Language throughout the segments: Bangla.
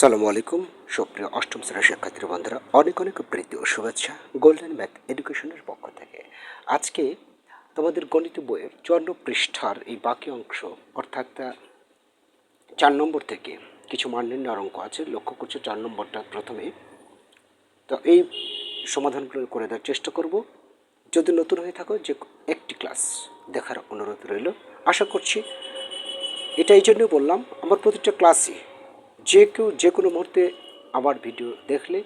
সালামু আলাইকুম, সুপ্রিয় অষ্টম শ্রেণির শিক্ষার্থী বন্ধুরা, অনেক অনেক প্রীতি ও শুভেচ্ছা গোল্ডেন ম্যাথ এডুকেশনের পক্ষ থেকে। আজকে তোমাদের গণিত বইয়ের চুয়ান্ন পৃষ্ঠার এই বাকি অংশ, অর্থাৎ চার নম্বর থেকে কিছু মান অঙ্ক আছে, লক্ষ্য করছ চার নম্বরটা প্রথমে। তো এই সমাধানগুলো করে দেওয়ার চেষ্টা করব। যদি নতুন হয়ে থাকো, যে একটি ক্লাস দেখার অনুরোধ রইল। আশা করছি এটা এই জন্য বললাম, আমার প্রতিটা ক্লাসই যে কেউ যে কোনো মুহূর্তে আমার ভিডিও দেখলে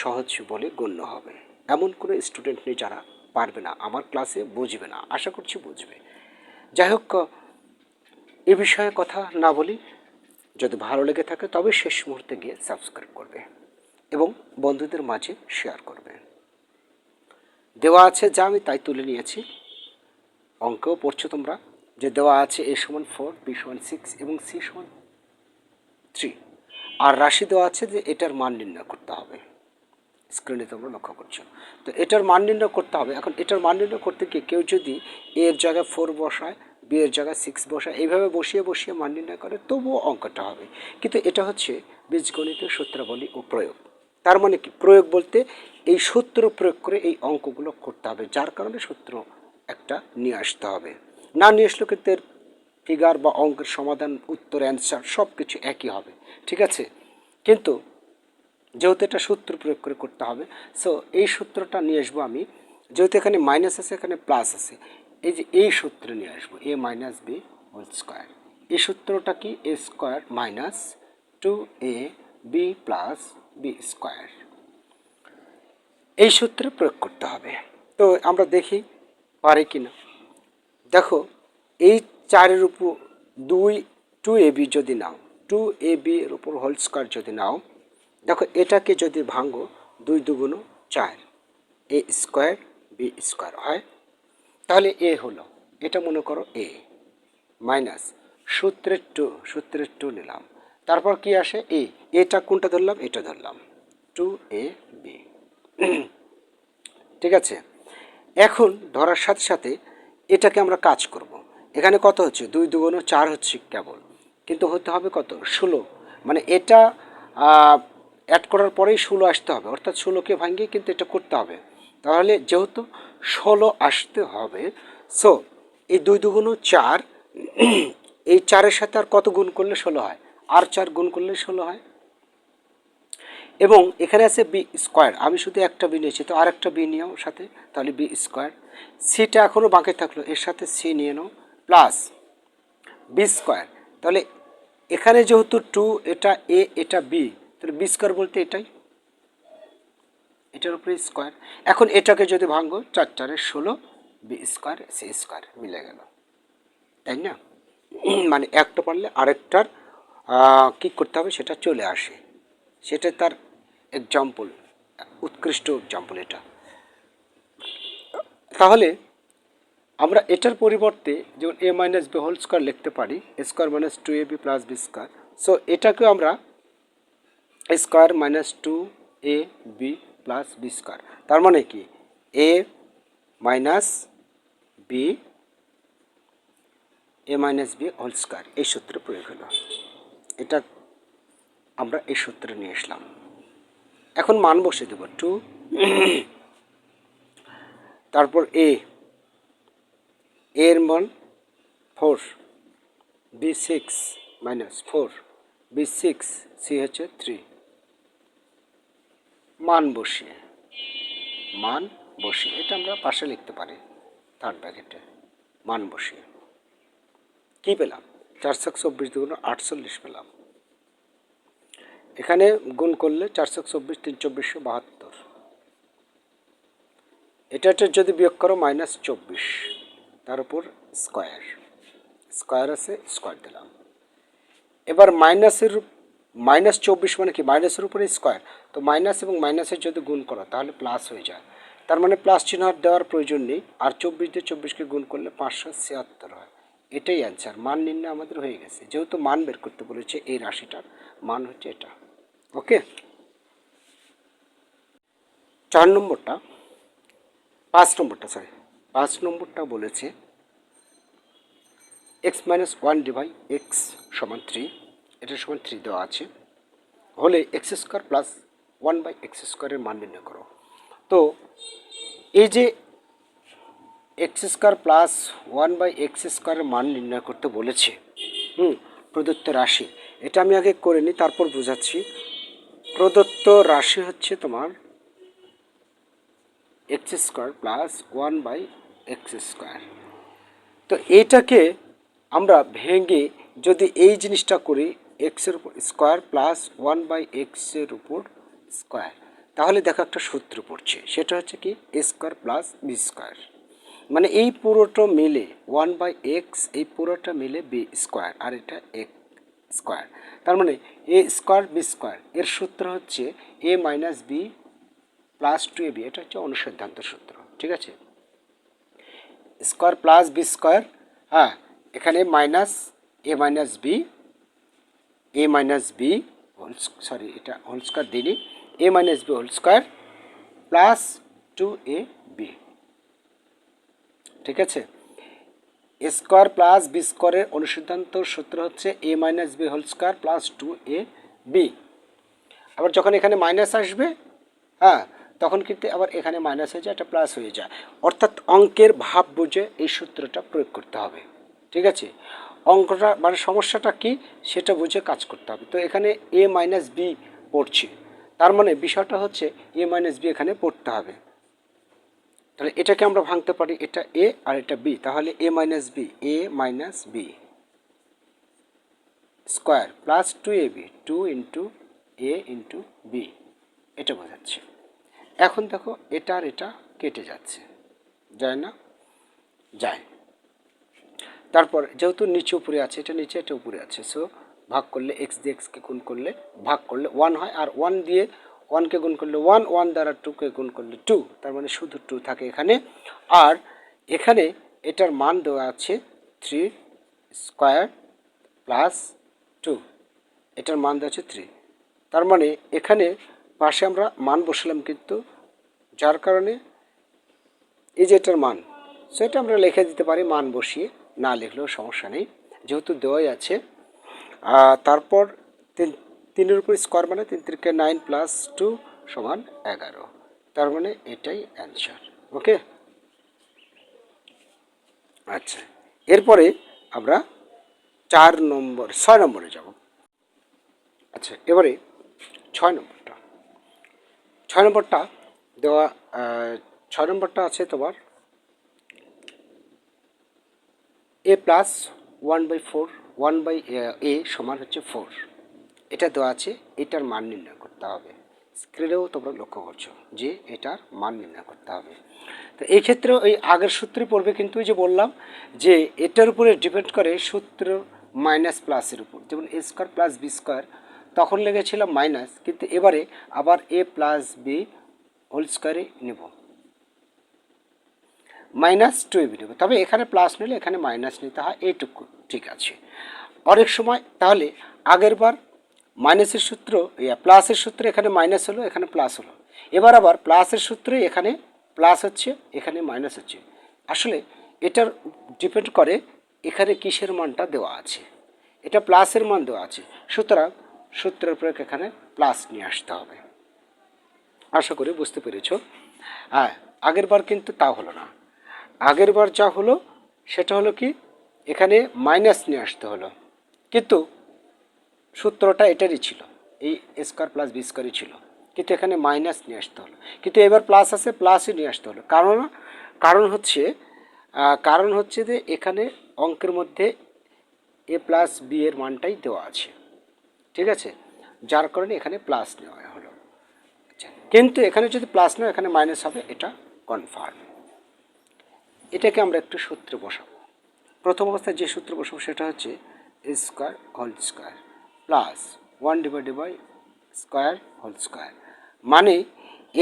সহজ বলে গণ্য হবে। এমন কোনো স্টুডেন্ট নেই যারা পারবে না, আমার ক্লাসে বুঝবে না। আশা করছি বুঝবে। যাই হোক, এ বিষয়ে কথা না বলি। যদি ভালো লেগে থাকে তবে শেষ মুহূর্তে গিয়ে সাবস্ক্রাইব করবে এবং বন্ধুদের মাঝে শেয়ার করবে। দেওয়া আছে যা আমি তাই তুলে নিয়েছি। অঙ্কেও পড়ছো তোমরা। যে দেওয়া আছে এ সমান ফোর বি সমান সিক্স এবং সি সমান থ্রি আর রাশি দেওয়া আছে যে এটার মান নির্ণয় করতে হবে। স্ক্রিনে তোমরা লক্ষ্য করছ। তো এটার মান নির্ণয় করতে হবে। এখন এটার মান নির্ণয় করতে গিয়ে কেউ যদি এর জায়গায় ফোর বসায় বি এর জায়গায় সিক্স বসায়, এইভাবে বসিয়ে বসিয়ে মান নির্ণয় করে, তবুও অঙ্কটা হবে। কিন্তু এটা হচ্ছে বীজগণিতের সূত্রাবলী ও প্রয়োগ। তার মানে কি? প্রয়োগ বলতে এই সূত্র প্রয়োগ করে এই অঙ্কগুলো করতে হবে। যার কারণে সূত্র একটা নিয়ে আসতে হবে। না নিয়ে আসলেও কিন্তু ফিগার বা অঙ্কের সমাধান, উত্তর অ্যান্সার সব কিছু একই হবে। ঠিক আছে? কিন্তু যেহেতু এটা সূত্র প্রয়োগ করে করতে হবে সো এই সূত্রটা নিয়ে আসব আমি। যেহেতু এখানে মাইনাস আছে, এখানে প্লাস আছে, এই যে এই সূত্রে নিয়ে আসব A minus B whole square এই সূত্রটা কি? A square minus two A B plus B square এই সূত্রে প্রয়োগ করতে হবে। তো আমরা দেখি, পারে কি না? দেখো, এই চারের উপর দুই টু এ বি যদি নাও টু এ বি এর উপর হোল স্কোয়ার যদি নাও, দেখো এটাকে যদি ভাঙো, দুই দুগুণ চার এ স্কোয়ার বি স্কোয়ার হয়। তাহলে এ হলো, এটা মনে করো এ মাইনাস সূত্রের টু সূত্রের টু নিলাম। তারপর কি আসে? এ এটা কোনটা ধরলাম? এটা ধরলাম। টু এ বি ঠিক আছে? এখন ধরার সাথে সাথে এটাকে আমরা কাজ করব। এখানে কত হচ্ছে? দুই দুগুণ চার হচ্ছে কেবল। কিন্তু হতে হবে কত? ষোলো। মানে এটা অ্যাড করার পরেই ষোলো আসতে হবে। অর্থাৎ ষোলোকে ভাঙিয়ে কিন্তু এটা করতে হবে। তাহলে যেহেতু ষোলো আসতে হবে সো এই দুই দুগুণ চার, এই চারের সাথে আর কত গুণ করলে ষোলো হয়? আর চার গুণ করলে ষোলো হয়। এবং এখানে আছে বি স্কোয়ার আমি শুধু একটা বি নিয়েছি, তো আরেকটা বি নিয়েও সাথে, তাহলে বি স্কোয়ার সিটা এখনও বাকি থাকল, এর সাথে সি নিয়ে নাও প্লাস বি স্কোয়ার তাহলে এখানে যেহেতু টু, এটা এ এটা বি তাহলে বি স্কোয়ার বলতে এটাই। এটার উপরে স্কোয়ার এখন এটাকে যদি ভাঙবো চার চারে ষোলো বি স্কোয়ার সি স্কোয়ার মিলে গেল। তাই না? মানে একটা পারলে আরেকটার কী করতে হবে? সেটা চলে আসে। সেটা তার এক্সাম্পল উৎকৃষ্ট এক্সাম্পল এটা। তাহলে আমরা এটার পরিবর্তে যেমন A minus B whole square লিখতে পারি square minus two A B plus B square so এটাকেও আমরা square minus two A B plus B square তার মানে কি? A minus B A minus B whole square এই সূত্রে প্রয়োগ হলো। এটা আমরা এই সূত্রে নিয়ে আসলাম। এখন মান বসে দেব। টু তারপর এ এর মান four, B six minus four, B six C হচ্ছে থ্রি। মান বসিয়ে মান বসিয়ে, এটা আমরা পাশে লিখতে পারি থার্ড ব্র্যাকেটে মান বসিয়ে, কী পেলাম? চারশো চব্বিশ দুগুণ আটচল্লিশ পেলাম। এখানে গুণ করলে চারশো চব্বিশ তিন চব্বিশশো বাহাত্তর। এটা যদি বিয়োগ করো, মাইনাস চব্বিশ। তার উপর স্কোয়ার। স্কোয়ার আছে, স্কোয়ার দিলাম। এবার মাইনাসের, মাইনাস চব্বিশ মানে কি? মাইনাসের উপরে স্কোয়ার। তো মাইনাস এবং মাইনাসের যদি গুণ করো, তাহলে প্লাস হয়ে যায়। তার মানে প্লাস চিহ্ন দেওয়ার প্রয়োজন নেই। আর চব্বিশ দিয়ে চব্বিশকে গুণ করলে পাঁচশো ছিয়াত্তর হয়। এটাই অ্যান্সার মান নির্ণয় আমাদের হয়ে গেছে। যেহেতু মান বের করতে বলেছে এই রাশিটার, মান হচ্ছে এটা। ওকে? চার নম্বরটা, পাঁচ নম্বরটা সরি পাঁচ নম্বরটা বলেছে X minus one divide X সমান থ্রি এটার সমান থ্রি দেওয়া আছে, হলে X square plus one by X স্কোয়ারের মান নির্ণয় করো। তো এই যে X square plus one by X স্কোয়ারের মান নির্ণয় করতে বলেছে, হুম, প্রদত্ত রাশি, এটা আমি আগে করে নিই, তারপর বোঝাচ্ছি। প্রদত্ত রাশি হচ্ছে তোমার X square plus one by X square তো এইটাকে আমরা ভেঙে যদি এই জিনিসটা করি এক্সের উপর স্কোয়ার প্লাস ওয়ান বাই এক্সের উপর স্কোয়ার তাহলে দেখো একটা সূত্র পড়ছে। সেটা হচ্ছে কি? A square plus B square মানে এই পুরোটা মিলে ওয়ান বাই এক্স এই পুরোটা মিলে বি স্কোয়ার আর এটা এক স্কোয়ার তার মানে এ স্কোয়ার বি স্কোয়ার এর সূত্র হচ্ছে A minus B plus two A B এটা হচ্ছে অনুসিদ্ধান্ত সূত্র, ঠিক আছে? স্কোয়ার প্লাস বি স্কোয়ার হ্যাঁ এখানে minus A minus B, A minus B whole sorry, এটা হোল স্কোয়ার দিনই A minus B whole square plus two A B. ঠিক আছে? স্কোয়ার প্লাস বি স্কোয়ারের অনুসিদ্ধান্ত সূত্র হচ্ছে A minus B whole square plus two A B. আবার যখন এখানে মাইনাস আসবে হ্যাঁ তখন কিন্তু আবার এখানে মাইনাস হয়ে যায় এটা প্লাস হয়ে যায়। অর্থাৎ অঙ্কের ভাব বুঝে এই সূত্রটা প্রয়োগ করতে হবে। ঠিক আছে? অঙ্কটা মানে সমস্যাটা কি? সেটা বুঝে কাজ করতে হবে। তো এখানে এ মাইনাস বি পড়ছে। তার মানে বিষয়টা হচ্ছে এ মাইনাস বি এখানে পড়তে হবে। তাহলে এটাকে আমরা ভাঙতে পারি, এটা এ আর এটা বি তাহলে A minus B A minus B square plus two A B two into A into B এটা বোঝাচ্ছে। এখন দেখো এটা আর এটা কেটে যাচ্ছে। যায় না? যায়। তারপর যেহেতু নিচে উপরে আছে, এটা নিচে, এটা উপরে আছে। সো ভাগ করলে এক্স দিয়ে এক্সকে গুণ করলে, ভাগ করলে ওয়ান হয়, আর ওয়ান দিয়ে ওয়ানকে গুণ করলে ওয়ান ওয়ান দ্বারা টুকে গুণ করলে টু তার মানে শুধু টু থাকে এখানে। আর এখানে এটার মান দেওয়া আছে থ্রি স্কোয়ার প্লাস টু এটার মান দেওয়া আছে থ্রি তার মানে এখানে পাশে আমরা মান বসালাম কিন্তু, যার কারণে এই যে এটার মান, সেটা আমরা লিখে দিতে পারি, মান বসিয়ে না লিখলেও সমস্যা নেই। যেহেতু দেওয়াই আছে তারপর তিন তিনের উপর স্কোয়ার মানে তিন তিরিকে নাইন প্লাস টু সমান এগারো। তার মানে এটাই অ্যান্সার, ওকে? আচ্ছা এরপরে আমরা চার নম্বর, ছয় নম্বরে যাব। আচ্ছা এবারে ছয় নম্বরটা ছয় নম্বরটা দেওয়া ছয় নম্বরটা আছে তোমার। A plus one by four one by A সমান হচ্ছে ফোর এটা দেওয়া আছে, এটার মান নির্ণয় করতে হবে। স্ক্রিনেও তোমরা লক্ষ্য করছ যে এটার মান নির্ণয় করতে হবে। তো এই ক্ষেত্রে ওই আগের সূত্রে পড়বে কিন্তু যে বললাম যে এটার উপরে ডিপেন্ড করে সূত্র মাইনাস প্লাসের উপর। যেমন A square plus B square তখন লেগেছিল মাইনাস কিন্তু এবারে আবার এ প্লাস বি হোল স্কোয়ারে নেব। মাইনাস টু এবি নেব। তবে এখানে প্লাস নিলে এখানে মাইনাস নিতে হয়, এইটুকু ঠিক আছে। অনেক সময় তাহলে আগের বার মাইনাসের সূত্র প্লাসের সূত্রে এখানে মাইনাস হলো, এখানে প্লাস হলো। এবার আবার প্লাসের সূত্রে এখানে প্লাস হচ্ছে, এখানে মাইনাস হচ্ছে। আসলে এটার ডিপেন্ড করে এখানে কিসের মানটা দেওয়া আছে। এটা প্লাসের মান দেওয়া আছে। সুতরাং সূত্রের প্রয়োগ এখানে প্লাস নিয়ে আসতে হবে। আশা করি বুঝতে পেরেছ? হ্যাঁ আগের বার কিন্তু তা হলো না। আগের বার যা হলো, সেটা হলো কি? এখানে মাইনাস নিয়ে আসতে হলো। কিন্তু সূত্রটা এটারই ছিল। এই স্কোয়ার প্লাস বি স্কোয়ারই ছিল। কিন্তু এখানে মাইনাস নিয়ে আসতে হলো। কিন্তু এবার প্লাস আছে প্লাসই নিয়ে আসতে হলো। কারণ কারণ হচ্ছে কারণ হচ্ছে যে এখানে অঙ্কের মধ্যে এ প্লাস বি এর মানটাই দেওয়া আছে। ঠিক আছে? যার কারণে এখানে প্লাস নেওয়া হলো। আচ্ছা কিন্তু এখানে যদি প্লাস নেওয়া এখানে মাইনাস হবে, এটা কনফার্ম এটাকে আমরা একটু সূত্রে বসাবো। প্রথম অবস্থায় যে সূত্র বসাবো, সেটা হচ্ছে square whole square plus one divided by square whole square মানে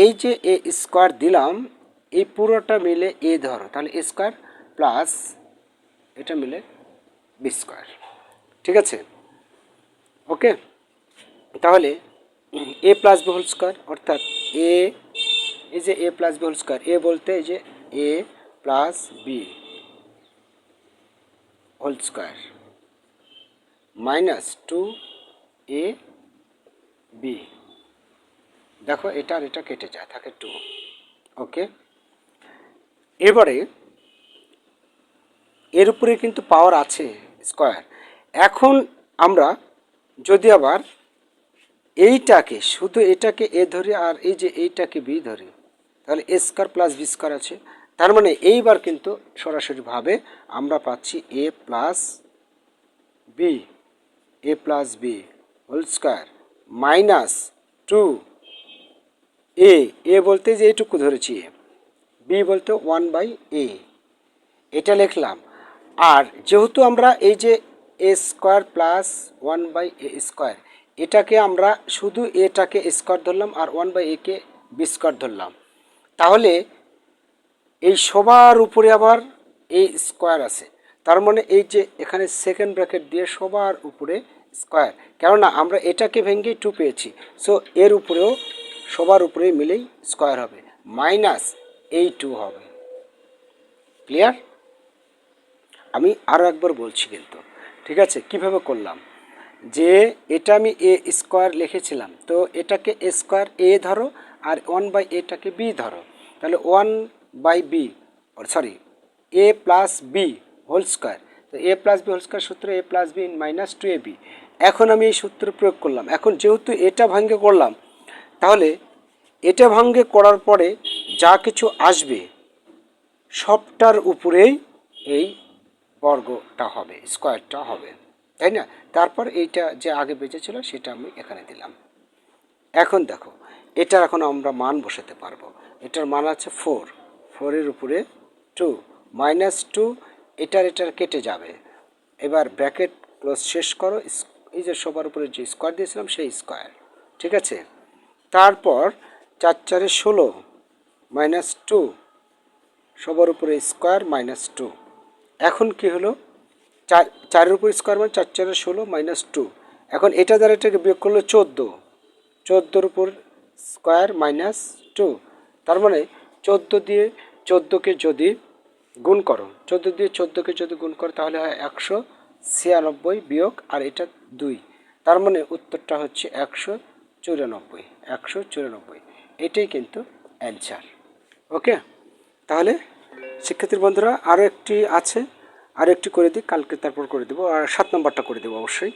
এই যে এ স্কোয়ার দিলাম, এই পুরোটা মিলে এ ধরো, তাহলে এ স্কোয়ার প্লাস এটা মিলে বি স্কোয়ার ঠিক আছে? ওকে তাহলে A plus B whole square অর্থাৎ এ এই যে A plus B whole square A বলতে এই যে A plus B whole square minus two A B দেখো, এটা আর এটা কেটে যায়, থাকে টু ওকে এবারে এর উপরে কিন্তু পাওয়ার আছে স্কোয়ার এখন আমরা যদি আবার এইটাকে, শুধু এটাকে এ ধরে আর এই যে এইটাকে বি ধরি, তাহলে A square plus B square আছে। তার মানে এইবার কিন্তু সরাসরিভাবে আমরা পাচ্ছি A plus B, A plus B whole square minus two A. A বলতে যে এইটুকু ধরেছি এ, বি বলতে ওয়ান বাই এ। এটা লিখলাম। আর যেহেতু আমরা এই যে A square plus one by A square এটাকে আমরা শুধু এটাকে স্কোয়ার ধরলাম আর ওয়ান বাই একে বি স্কোয়ার ধরলাম। তাহলে এই সবার উপরে আবার এই স্কোয়ার আছে। তার মানে এই যে এখানে সেকেন্ড ব্র্যাকেট দিয়ে সবার উপরে স্কোয়ার কেননা আমরা এটাকে ভেঙে টু পেয়েছি। সো এর উপরেও সবার উপরে মিলেই স্কোয়ার হবে। মাইনাস এই টু হবে। ক্লিয়ার আমি আরও একবার বলছি কিন্তু। ঠিক আছে? কীভাবে করলাম? যে এটা আমি এ স্কোয়ার লিখেছিলাম, তো এটাকে এ স্কোয়ার এ ধরো আর ওয়ান বাই এটাকে বি ধরো। তাহলে one by B sorry A plus B whole square. তো A plus B whole square সূত্র A plus B minus two A B. এখন আমি এই সূত্র প্রয়োগ করলাম। এখন যেহেতু এটা ভাঙ্গে করলাম, তাহলে এটা ভাঙ্গে করার পরে যা কিছু আসবে সবটার উপরেই এই বর্গটা হবে, স্কোয়ারটা হবে, তাই না? তারপর এইটা যে আগে বেঁচেছিল সেটা আমি এখানে দিলাম। এখন দেখো, এটার এখন আমরা মান বসাতে পারব। এটার মান আছে ফোর ফোরের উপরে টু মাইনাস টু এটার এটার কেটে যাবে। এবার ব্র্যাকেট ক্লোজ শেষ করো এই যে সবার উপরে যে স্কোয়ার দিয়েছিলাম সেই স্কোয়ার ঠিক আছে? তারপর চার চারে ষোলো মাইনাস টু সবার উপরে স্কোয়ার মাইনাস টু এখন কি হলো? চার, চারের উপর স্কোয়ার মানে চার, চারে ষোলো মাইনাস টু এখন এটা দ্বারা এটাকে বিয়োগ করল চোদ্দ। চোদ্দোর উপর স্কোয়ার মাইনাস টু তার মানে চোদ্দ দিয়ে চোদ্দোকে যদি গুণ করো, চোদ্দ দিয়ে চোদ্দোকে যদি গুণ করো, তাহলে হয় একশো ছিয়ানব্বই বিয়োগ, আর এটা দুই। তার মানে উত্তরটা হচ্ছে একশো চুরানব্বই একশো চুরানব্বই। এটাই কিন্তু অ্যান্সার ওকে তাহলে শিক্ষার্থীর বন্ধুরা আরও একটি আছে, আর একটি করে দিই কালকে তারপর করে দেবো, আর সাত নম্বরটা করে দেবো অবশ্যই।